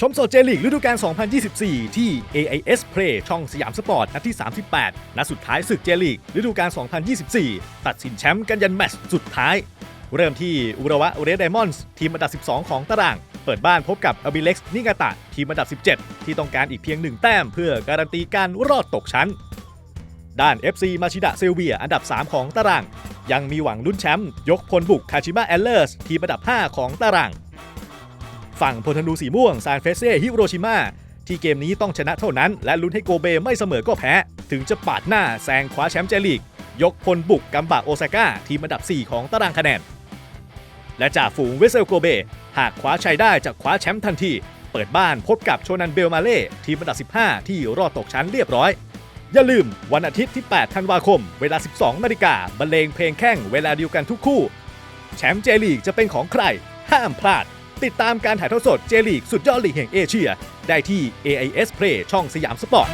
ชมสดเจลีกฤดูกาล 2024 ที่ AIS Play ช่องสยามสปอร์ต นัดที่ 38 นัดสุดท้ายศึกเจลีกฤดูกาล 2024 ตัดสินแชมป์กันยันแมตช์สุดท้าย เริ่มที่อุระวะเรดไดมอนด์ทีมอันดับ 12 ของตาราง เปิดบ้านพบกับอบิเล็กซ์นิกาตะ ทีมอันดับ 17 ที่ต้องการอีกเพียง 1 แต้มเพื่อการันตีการรอดตกชั้น ด้าน FC มาชิดะเซลเวีย อันดับ 3 ของตาราง ยังมีหวังลุ้นแชมป์ยกพลบุกคาชิมะแอลเลอร์สทีมอันดับ 5 ของตาราง ฝั่งพลธนูสีม่วงซานเฟเซ่ฮิโรชิมาที่เกมนี้ต้องชนะเท่านั้น และลุ้นให้โกเบไม่เสมอก็แพ้ ถึงจะปาดหน้าแซงคว้าแชมป์เจลีก ยกพลบุกกัมบะโอซาก้าทีมอันดับ 4 ของตารางคะแนน และจากฝูงเวสเซลโกเบ หากคว้าชัยได้จะคว้าแชมป์ทันที เปิดบ้านพบกับโชนันเบลมาเล่ ทีมอันดับ 15 ที่รอดตกชั้นเรียบร้อย อย่าลืมวันอาทิตย์ที่ 8 ธันวาคม เวลา 12 นาฬิกาบรรเลงเพลงแข่งเวลาเดียวกันทุกคู่ แชมป์เจลีกจะเป็นของใคร ห้ามพลาด ติดตามการถ่ายทอดสดเจลีกสุดยอดลีกแห่งเอเชีย ได้ที่ AIS Play ช่องสยามสปอร์ต